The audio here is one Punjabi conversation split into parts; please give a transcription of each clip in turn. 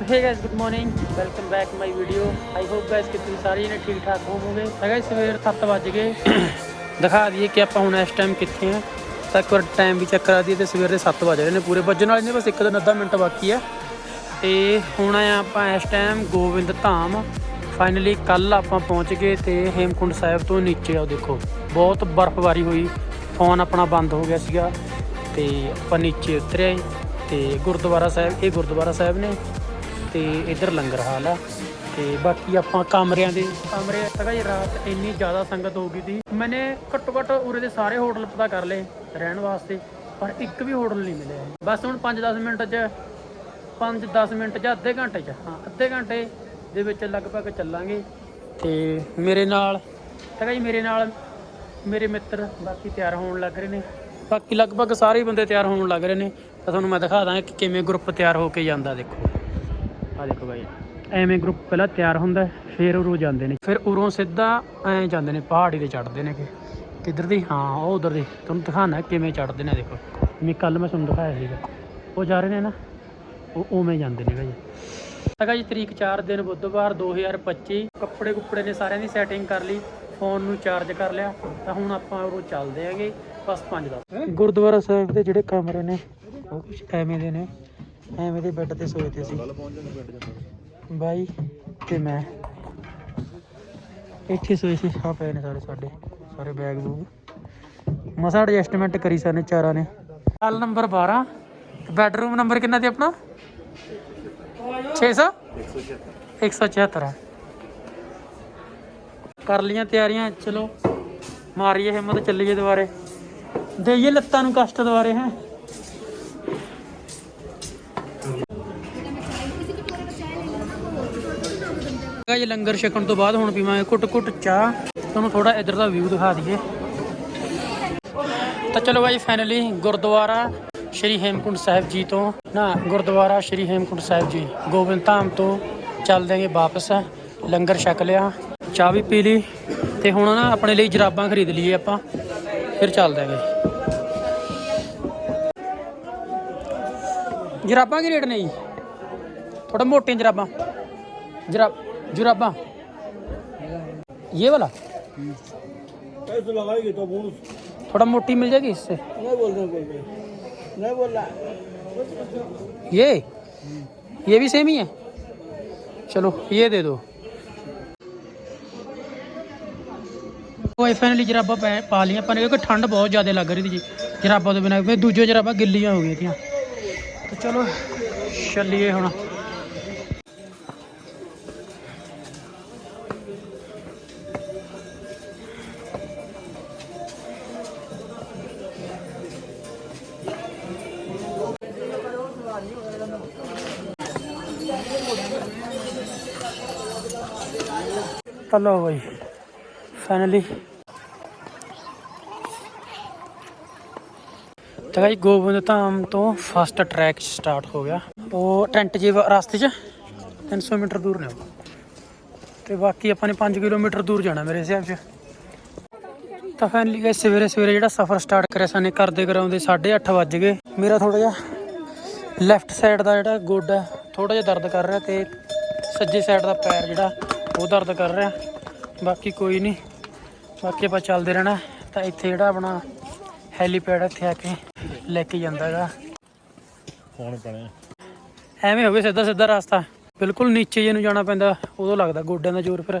So hey guys good morning welcome back my video I hope guys ਕਿ ਤੁਸੀਂ ਸਾਰੇ ਜਣੇ ਠੀਕ ਠਾਕ ਹੋਵੋਗੇ ਹੈਗਾ ਗਾਇਸ ਸਵੇਰ 7 ਵਜ ਗਏ ਦਿਖਾ ਦਈਏ ਕਿ ਆਪਾਂ ਹੁਣ ਇਸ ਟਾਈਮ ਕਿੱਥੇ ਆ ਤਾਂ ਇੱਕ ਵਾਰ ਟਾਈਮ ਵੀ ਚੈੱਕ ਕਰਾ ਦਈਏ ਤੇ ਸਵੇਰ ਦੇ 7 ਵਜ ਰਹੇ ਨੇ ਪੂਰੇ। ਵੱਜਣ ਵਾਲੇ ਨੇ ਬਸ ਇੱਕ ਦਿਨ ਅੱਧਾ ਮਿੰਟ ਬਾਕੀ ਆ ਤੇ ਹੁਣ ਆਏ ਆਪਾਂ ਇਸ ਟਾਈਮ ਗੋਬਿੰਦ ਧਾਮ। ਫਾਈਨਲੀ ਕੱਲ ਆਪਾਂ ਪਹੁੰਚ ਗਏ ਤੇ ਹੇਮਕੁੰਡ ਸਾਹਿਬ ਤੋਂ ਨੀਚੇ ਆਓ ਦੇਖੋ। ਬਹੁਤ ਬਰਫ਼ਬਾਰੀ ਹੋਈ। ਫੋਨ ਆਪਣਾ ਬੰਦ ਹੋ ਗਿਆ ਸੀਗਾ ਤੇ ਆਪਾਂ ਨੀਚੇ ਉਤਰੇ ਤੇ ਗੁਰਦੁਆਰਾ ਸਾਹਿਬ, ਇਹ ਗੁਰਦੁਆਰਾ ਸਾਹਿਬ ਨੇ ਤੇ ਇੱਧਰ ਲੰਗਰ ਹਾਲ ਆ ਤੇ ਬਾਕੀ ਆਪਾਂ ਕਮਰਿਆਂ ਦੇ ਕਮਰੇ ਹੈਗਾ ਜੀ, ਰਾਤ ਇੰਨੀ ਜ਼ਿਆਦਾ ਸੰਗਤ ਹੋ ਗਈ ਸੀ। ਮੈਨੇ ਘੱਟੋ ਘੱਟ ਉਰੇ ਦੇ ਸਾਰੇ ਹੋਟਲ ਪਤਾ ਕਰ ਲਏ ਰਹਿਣ ਵਾਸਤੇ, ਪਰ ਇੱਕ ਵੀ ਹੋਟਲ ਨਹੀਂ ਮਿਲਿਆ। ਬਸ ਹੁਣ 5-10 ਮਿੰਟ 'ਚ 5-10 ਮਿੰਟ ਜਾਂ ਅੱਧੇ ਘੰਟੇ 'ਚ, ਹਾਂ, ਅੱਧੇ ਘੰਟੇ ਦੇ ਵਿੱਚ ਲਗਭਗ ਚੱਲਾਂਗੇ। ਤੇ ਮੇਰੇ ਨਾਲ ਹੈਗਾ ਜੀ, ਮੇਰੇ ਨਾਲ ਮੇਰੇ ਮਿੱਤਰ ਬਾਕੀ ਤਿਆਰ ਹੋਣ ਲੱਗ ਰਹੇ ਨੇ। ਬਾਕੀ ਲਗਭਗ ਸਾਰੇ ਬੰਦੇ ਤਿਆਰ ਹੋਣ ਲੱਗ ਰਹੇ ਨੇ। ਤਾਂ ਤੁਹਾਨੂੰ ਮੈਂ ਦਿਖਾ ਦਾਂ ਕਿ ਕਿਵੇਂ ਗਰੁੱਪ ਤਿਆਰ ਹੋ ਕੇ ਜਾਂਦਾ ਦੇਖੋ। ਆ ਦੇਖੋ ਬਾਈ। ਐਵੇਂ ਗਰੁੱਪ ਪਹਿਲਾਂ ਤਿਆਰ ਹੁੰਦਾ ਫਿਰ ਉਰੋਂ ਜਾਂਦੇ ਨੇ। ਫਿਰ ਉਰੋਂ ਸਿੱਧਾ ਐਂ ਜਾਂਦੇ ਨੇ ਪਹਾੜੀ ਤੇ ਚੜ੍ਹਦੇ ਨੇ ਕਿ ਕਿੱਧਰ ਦੀ? ਹਾਂ ਉਹ ਉਧਰ ਦੀ। ਤੁਹਾਨੂੰ ਦਿਖਾਣਾ ਕਿਵੇਂ ਚੜ੍ਹਦੇ ਨੇ ਦੇਖੋ। ਜਿਵੇਂ ਕੱਲ ਮੈਂ ਤੁਹਾਨੂੰ ਦਿਖਾਇਆ ਸੀਗਾ। ਉਹ ਜਾ ਰਹੇ ਨੇ ਨਾ ਉਹ ਉਵੇਂ ਜਾਂਦੇ ਨੇ ਭਾਈ ਹੈਗਾ ਜੀ ਤਰੀਕ 4 ਦਿਨ ਬੁੱਧਵਾਰ 2025 ਕੱਪੜੇ ਕੁੱਪੜੇ ਨੇ ਸਾਰਿਆਂ ਦੀ ਸੈਟਿੰਗ ਕਰ ਲਈ ਫੋਨ ਨੂੰ ਚਾਰਜ ਕਰ ਲਿਆ। ਤਾਂ ਹੁਣ ਆਪਾਂ ਉਰੋਂ ਚੱਲਦੇ ਆਂਗੇ ਬਸ 5 ਦਾ ਗੁਰਦੁਆਰਾ ਸਾਹਿਬ ਦੇ ਜਿਹੜੇ ਕਮਰੇ ਨੇ ਉਹ ਕੁਝ ਐਵੇਂ ਦੇ ਨੇ। ਐਵੇਂ ਦੇ ਬੈੱਡ ਤੇ ਸੋਏ ਤੇ ਸੀ ਬਾਈ ਤੇ ਮੈਂ। ਇੱਥੇ ਸੋਏ ਸੀ ਆ ਪਏ ਨੇ ਸਾਰੇ ਸਾਡੇ, ਸਾਰੇ ਬੈਗ ਬੂਗ ਮਸਾ ਐਡਜਸਟਮੈਂਟ ਕਰੀ ਸਾਨੇ ਚਾਰਾਂ ਨੇ। ਹਾਲ ਨੰਬਰ 12 ਬੈਡਰੂਮ ਨੰਬਰ ਕਿੰਨਾ ਤੇ ਆਪਣਾ? 600 176 ਹੈ ਕਰ ਲੀਆਂ ਤਿਆਰੀਆਂ, ਚਲੋ। ਮਾਰੀਏ ਹਿੰਮਤ, ਚੱਲੀਏ ਦੁਬਾਰੇ। ਦੇਈਏ ਲੱਤਾਂ ਨੂੰ ਕਸ਼ਟ ਦੁਬਾਰੇ, ਹੈ। ਜੀ ਲੰਗਰ ਛਕਣ ਤੋਂ ਬਾਅਦ ਹੁਣ ਪੀਵਾਂਗੇ ਕੁੱਟ ਕੁੱਟ ਚਾਹ। ਤੁਹਾਨੂੰ ਥੋੜਾ ਇੱਧਰ ਦਾ ਵਿਊ ਦਿਖਾ ਦਈਏ। ਤਾਂ ਚਲੋ ਬਾਈ ਫਾਈਨਲੀ ਗੁਰਦੁਆਰਾ ਸ਼੍ਰੀ ਹੇਮਕੁੰਟ ਸਾਹਿਬ ਜੀ ਤੋਂ। ਨਾ, ਗੁਰਦੁਆਰਾ ਸ਼੍ਰੀ ਹੇਮਕੁੰਟ ਸਾਹਿਬ ਜੀ, ਗੋਬਿੰਦ ਧਾਮ ਤੋਂ ਚੱਲਦੇ ਆਂਗੇ ਵਾਪਸ। ਲੰਗਰ ਛਕ ਲਿਆ, ਚਾਹ ਵੀ ਪੀ ਲਈ ਤੇ ਹੁਣ ਨਾ ਆਪਣੇ ਲਈ ਜਰਾਬਾਂ ਖਰੀਦ ਲਈਏ ਆਪਾਂ, ਫਿਰ ਚੱਲਦੇ ਆਂਗੇ ਜਰਾਬਾਂ ਕੀ ਰੇਟ ਨੇ ਜੀ? ਥੋੜਾ ਮੋਟੀਆਂ ਜਰਾਬਾਂ। ਜਰਾਬ जुराबा। ये वाला? लगाएगी तो थोड़ा मोटी मिल जाएगी इससे? नहीं बोल नहीं बोल ये? ये भी सेम ही है? चलो ये दे दो। भाई फाइनली जराबा पा लिया। पर क्योंकि ठंड बहुत ज़्यादा लग रही थी जी। जराबा तो बिना दूजे जराबा गिलियाँ हो गई थी। तो चलो चलिए होना ਤੇ ਚਲੋ ਚੱਲੀਏ ਬਈ ਫਾਈਨਲੀ ਤਾਂ ਗਾਈ ਗੋਬਿੰਦ ਧਾਮ ਤੋਂ ਫਸਟ ਟਰੈਕ ਸਟਾਰਟ ਹੋ ਗਿਆ। ਉਹ ਟੈਂਟ ਜੇ ਰਸਤੇ 'ਚ 300 ਮੀਟਰ ਦੂਰ ਨੇ ਉਹ। ਤੇ ਬਾਕੀ ਆਪਾਂ ਨੇ 5 ਕਿਲੋਮੀਟਰ ਦੂਰ ਜਾਣਾ ਮੇਰੇ ਹਿਸਾਬ 'ਚ। ਤਾਂ ਫਾਈਨਲੀ ਗਾਈ ਸਵੇਰੇ ਸਵੇਰੇ ਜਿਹੜਾ ਸਫ਼ਰ ਸਟਾਰਟ ਕਰਿਆ ਸਾਨੇ ਕਰਦੇ ਕਰਾਉਂਦੇ 8:30 ਵੱਜ ਗਏ। ਮੇਰਾ ਥੋੜਾ ਜਿਹਾ ਲੈਫਟ ਸਾਈਡ ਦਾ ਜਿਹੜਾ ਗੋਡਾ ਥੋੜਾ ਜਿਹਾ ਦਰਦ ਕਰ ਰਿਹਾ ਤੇ ਸੱਜੇ ਸਾਈਡ ਦਾ ਪੈਰ ਜਿਹੜਾ ਉਹ ਦਰਦ ਕਰ ਰਿਹਾ। ਬਾਕੀ ਕੋਈ ਨਹੀਂ। ਬਾਕੀ ਆਪਾਂ ਚੱਲਦੇ ਰਹਿਣਾ। ਤਾਂ ਇੱਥੇ ਜਿਹੜਾ ਆਪਣਾ ਹੈਲੀਪੈਡ ਇੱਥੇ ਆ ਕੇ ਲੈ ਕੇ ਜਾਂਦਾ ਹੈਗਾ। ਹੁਣ ਬਣਿਆ? ਐਵੇਂ ਹੋ ਗਿਆ ਸਿੱਧਾ ਸਿੱਧਾ ਰਸਤਾ। ਬਿਲਕੁਲ ਨੀਚੇ ਜੇ ਜਾਣਾ ਪੈਂਦਾ। ਉਦੋਂ ਲੱਗਦਾ ਗੋਡਿਆਂ ਦਾ ਜ਼ੋਰ ਫਿਰ।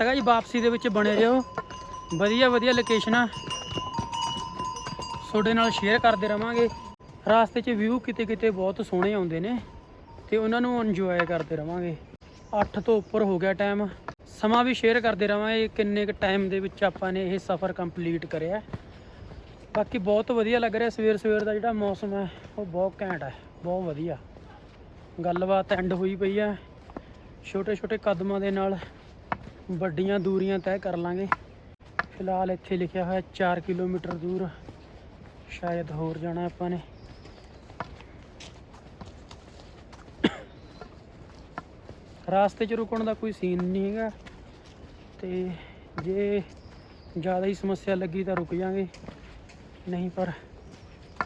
ਤਾਂ ਜੀ, ਵਾਪਸੀ ਦੇ ਵਿੱਚ ਬਣੇ ਰਹੋ। ਵਧੀਆ ਵਧੀਆ ਲੋਕੇਸ਼ਨਾਂ ਤੁਹਾਡੇ ਨਾਲ ਸ਼ੇਅਰ ਕਰਦੇ ਰਵਾਂਗੇ। ਰਾਸਤੇ 'ਚ ਵਿਊ ਕਿਤੇ ਕਿਤੇ ਬਹੁਤ ਸੋਹਣੇ ਆਉਂਦੇ ਨੇ ਤੇ ਉਹਨਾਂ ਨੂੰ ਇੰਜੋਏ ਕਰਦੇ ਰਵਾਂਗੇ। 8 ਤੋਂ ਉੱਪਰ ਹੋ ਗਿਆ ਟਾਈਮ ਸਮਾਂ ਵੀ ਸ਼ੇਅਰ ਕਰਦੇ ਰਵਾਂਗੇ ਕਿੰਨੇ ਕੁ ਟਾਈਮ ਦੇ ਵਿੱਚ ਆਪਾਂ ਨੇ ਇਹ ਸਫ਼ਰ ਕੰਪਲੀਟ ਕਰਿਆ। ਬਾਕੀ ਬਹੁਤ ਵਧੀਆ ਲੱਗ ਰਿਹਾ, ਸਵੇਰ ਸਵੇਰ ਦਾ ਜਿਹੜਾ ਮੌਸਮ ਹੈ, ਉਹ ਬਹੁਤ ਘੈਂਟ ਹੈ, ਬਹੁਤ ਵਧੀਆ। ਗੱਲਬਾਤ ਐਂਡ ਹੋਈ ਪਈ ਹੈ। ਛੋਟੇ ਛੋਟੇ ਕਦਮਾਂ ਦੇ ਨਾਲ ਵੱਡੀਆਂ ਦੂਰੀਆਂ ਤੈਅ ਕਰ ਲਾਂਗੇ। ਫਿਲਹਾਲ ਇੱਥੇ ਲਿਖਿਆ ਹੋਇਆ 4 ਕਿਲੋਮੀਟਰ ਦੂਰ। ਸ਼ਾਇਦ ਹੋਰ ਜਾਣਾ ਆਪਾਂ ਨੇ। ਰਾਸਤੇ 'ਚ ਰੁਕਣ ਦਾ ਕੋਈ ਸੀਨ ਨਹੀਂ ਹੈਗਾ। ਤੇ ਜੇ ਜ਼ਿਆਦਾ ਹੀ ਸਮੱਸਿਆ ਲੱਗੀ ਤਾਂ ਰੁਕ ਜਾਾਂਗੇ। ਨਹੀਂ ਪਰ,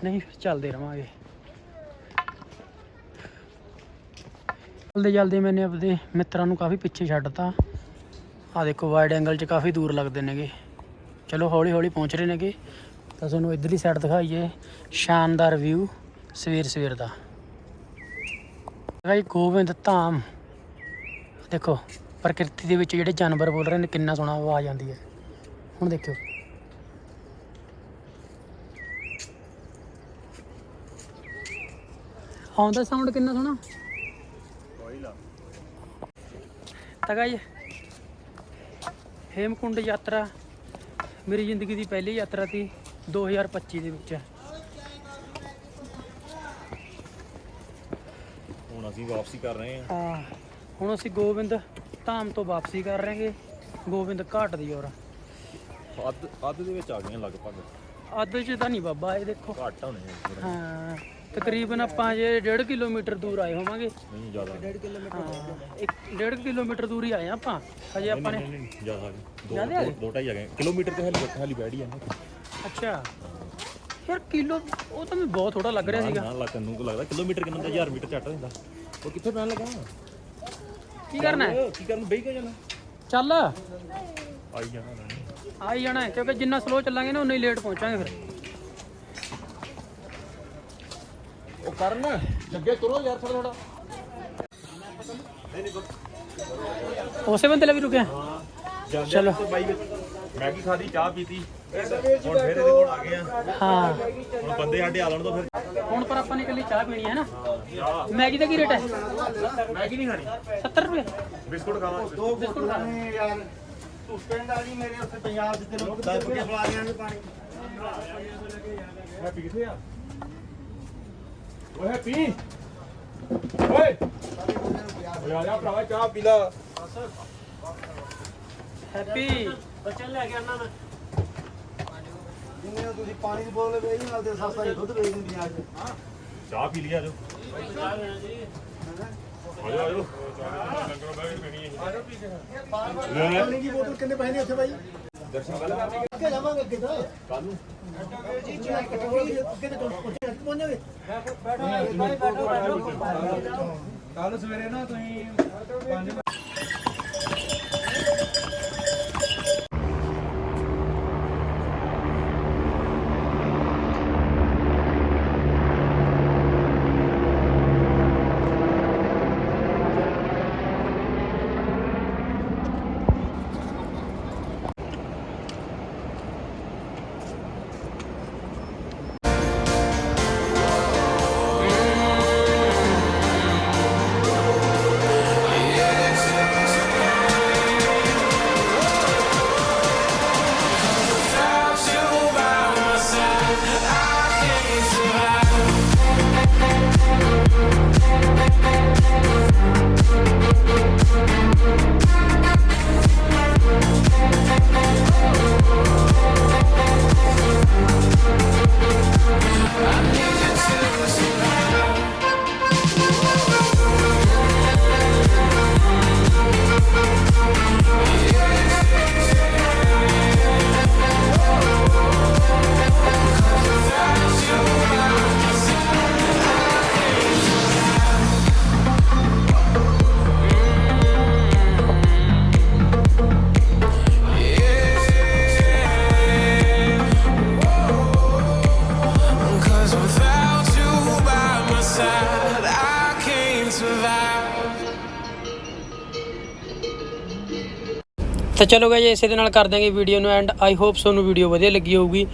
ਨਹੀਂ ਫਿਰ ਚੱਲਦੇ ਰਵਾਂਗੇ। ਜਲਦੀ ਜਲਦੀ ਮੈਨੇ ਆਪਣੇ ਮਿੱਤਰਾਂ ਨੂੰ ਕਾਫੀ ਪਿੱਛੇ ਛੱਡਤਾ ਆ ਦੇਖੋ ਵਾਈਡ ਐਂਗਲ 'ਚ ਕਾਫੀ ਦੂਰ ਲੱਗਦੇ ਨੇਗੇ। ਚਲੋ ਹੌਲੀ ਹੌਲੀ ਪਹੁੰਚ ਰਹੇ ਨੇਗੇ। ਤਾਂ ਤੁਹਾਨੂੰ ਇਧਰਲੀ ਸਾਈਡ ਦਿਖਾਈਏ। ਸ਼ਾਨਦਾਰ ਵਿਊ ਸਵੇਰ ਸਵੇਰ ਦਾ। ਭਾਈ ਗੋਬਿੰਦ ਧਾਮ। ਦੇਖੋ ਪ੍ਰਕਿਰਤੀ ਦੇ ਵਿੱਚ ਜਿਹੜੇ ਜਾਨਵਰ ਬੋਲ ਰਹੇ ਨੇ ਕਿੰਨਾ ਸੋਹਣਾ ਆਵਾਜ਼ ਆਉਂਦੀ ਹੈ। ਹੁਣ ਦੇਖਿਓ। ਆਉਂਦਾ ਸਾਊਂਡ ਕਿੰਨਾ ਸੋਹਣਾ? ਤਾਂ ਗਾਈ ਹੇਮਕੁੰਡ ਯਾਤਰਾ ਮੇਰੀ ਜ਼ਿੰਦਗੀ ਦੀ ਪਹਿਲੀ ਯਾਤਰਾ ਸੀ 2025 ਦੇ ਵਿੱਚ। ਹੁਣ ਅਸੀਂ ਵਾਪਸੀ ਕਰ ਰਹੇ ਹਾਂ। ਆ ਹੁਣ ਅਸੀਂ ਗੋਬਿੰਦ ਧਾਮ ਤੋਂ ਵਾਪਸੀ ਕਰ ਰਹੇ ਹਾਂ ਗੋਬਿੰਦ ਘਾਟ ਦੀ ਔਰ। ਅੱਧ ਅੱਧ ਦੇ ਵਿੱਚ ਆ ਗਏ ਹਾਂ ਲਗਭਗ। ਅੱਧ ਚ ਤਾਂ ਨਹੀਂ ਬਾਬਾ ਇਹ ਦੇਖੋ। ਘੱਟ ਹੋਣੇ। ਹਾਂ। ਤਕਰੀਬਨ ਆਪਾਂ ਜੇ 1.5 ਕਿਲੋਮੀਟਰ ਦੂਰ ਆਏ ਹੋਵਾਂਗੇ। ਨਹੀਂ ਜ਼ਿਆਦਾ ਨਹੀਂ। ਹਾਂ ਇੱਕ 1.5 ਕਿਲੋਮੀਟਰ ਦੂਰ ਹੀ ਆਏ ਹਾਂ ਆਪਾਂ। ਹਜੇ ਆਪਾਂ ਨੇ ਨਹੀਂ, ਜ਼ਿਆਦਾ ਨਹੀਂ। ਜ਼ਿਆਦਾ ਹੈ? ਦੋ- ਢਾਈ ਆ ਗਏ ਕਿਲੋਮੀਟਰ ਤੇ ਹੈਲੀ ਹੈਲੀ ਬੈਠੀ ਆ ਨਾ ਅੱਛਾ। ਯਾਰ ਕਿਲੋ ਉਹ ਤਾਂ ਮੈਨੂੰ ਬਹੁਤ ਥੋੜਾ ਲੱਗ ਰਿਹਾ ਸੀਗਾ। ਨਾ ਲਾ ਤੈਨੂੰ ਕੋ ਲੱਗਦਾ ਕਿਲੋਮੀਟਰ ਕਿੰਨਾ ਹੁੰਦਾ 1000 ਮੀਟਰ ਝੱਟ ਹੁੰਦਾ। ਉਹ ਕਿੱਥੇ ਪੈਣ ਲੱਗਾ? ਕੀ ਕਰਨਾ ਹੈ? ਕੀ ਕਰਨ ਬਈ ਕੇ ਜਾਣਾ? ਚੱਲ। ਆਈ ਜਾਣਾ। ਆ ਹੀ ਜਾਣਾ ਹੈ, ਕਿਉਂਕਿ ਜਿੰਨਾ ਸਲੋ ਚੱਲਾਂਗੇ ਨਾ ਉਨਾ ਹੀ ਲੇਟ ਪਹੁੰਚਾਂਗੇ ਫਿਰ ਉਹ ਕਰਨ। ਲੱਗੇ ਤੁਰੋ ਯਾਰ ਥੋੜਾ ਥੋੜਾ ਉਸੇ ਬੰਦੇ ਲਈ ਵੀ ਰੁਕਿਆ। ਚਲੋ। ਬਾਈ ਮੈਗੀ ਖਾਦੀ ਚਾਹ ਪੀਤੀ। ਹੁਣ ਫਿਰ ਇਹਦੇ ਕੋਲ ਆ ਗਏ ਆ। ਹਾਂ। ਹੁਣ ਬੰਦੇ ਸਾਡੇ ਆ ਲੈਣ ਤੋਂ ਫਿਰ। ਹੁਣ ਪਰ ਆਪਾਂ ਨੇ ਇਕੱਲੀ ਚਾਹ ਪੀਣੀ ਹੈ ਨਾ। ਮੈਗੀ ਦਾ ਕੀ ਰੇਟ ਹੈ? ਮੈਗੀ ਨਹੀਂ ਖਾਣੀ। 70 ਰੁਪਏ। ਬਿਸਕੁਟ ਖਾਵਾਂਗੇ। ਦੋ ਬਿਸਕੁਟ ਖਾਣੇ। ਯਾਰ। ਤੂੰ ਪਿੰਡ ਵਾਲੀ ਮੇਰੇ ਉੱਥੇ ਪੰਜਾਬ ਦੇ ਤੈਨੂੰ 10 ਰੁਪਏ ਖਵਾ ਦਿਆਂਗੇ ਪਾਣੀ। ਹੈਪੀ ਕਿੱਥੇ ਆ। ਓਏ ਹੈਪੀ ਓਏ। ਓਏ ਆ ਜਾ ਭਰਾਵਾ ਚਾਹ ਪੀ ਲਾ। ਹੈਪੀ ਜਿੰਨੇ ਤੁਸੀਂ ਪਾਣੀ ਦੀ ਬੋਤਲ ਵੇਚ ਨਾਲ ਤੇ ਸਸਤਾ ਹੀ ਦੁੱਧ ਵੇਚ ਦਿੰਦੀਆਂ ਅੱਜ। ਚਾਹ ਪੀ ਲਿਆ ਜੋ। ਆਜੋ ਆਜੋ ਲੰਗਰੋਂ ਬਹਿ ਕੇ ਪੀਣੀ ਹੈ ਪਾਣੀ ਦੀ ਬੋਤਲ ਕਿੰਨੇ ਪੈਸੇ ਨੇ ਉੱਥੇ ਬਾਈ? ਦਰਸ਼ਨ ਜਾਵਾਂਗੇ ਕਿਦਾਂ ਕੱਲ ਸਵੇਰੇ ਨਾ ਤੁਸੀਂ ਤਾਂ ਚਲੋ ਗਾਇਸ ਇਸੇ ਦੇ ਨਾਲ ਕਰ ਦਾਂਗੇ ਵੀਡੀਓ ਨੂੰ ਐਂਡ ਆਈ ਹੋਪ ਤੁਹਾਨੂੰ ਵੀਡੀਓ ਵਧੀਆ ਲੱਗੀ ਹੋਊਗੀ।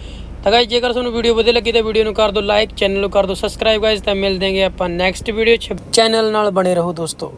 ਤਾਂ ਗਾਇਸ ਜੇਕਰ ਤੁਹਾਨੂੰ ਵੀਡੀਓ ਵਧੀਆ ਲੱਗੀ ਤਾਂ ਵੀਡੀਓ ਨੂੰ ਕਰ ਦਿਓ ਲਾਈਕ ਚੈਨਲ ਨੂੰ ਕਰ ਦਿਓ ਸਬਸਕ੍ਰਾਈਬ ਗਾਇਸ ਤਾਂ ਮਿਲ ਆਂਗੇ ਆਪਾਂ ਨੈਕਸਟ ਵੀਡੀਓ ਚ। ਚੈਨਲ ਨਾਲ ਬਣੇ ਰਹੋ ਦੋਸਤੋ।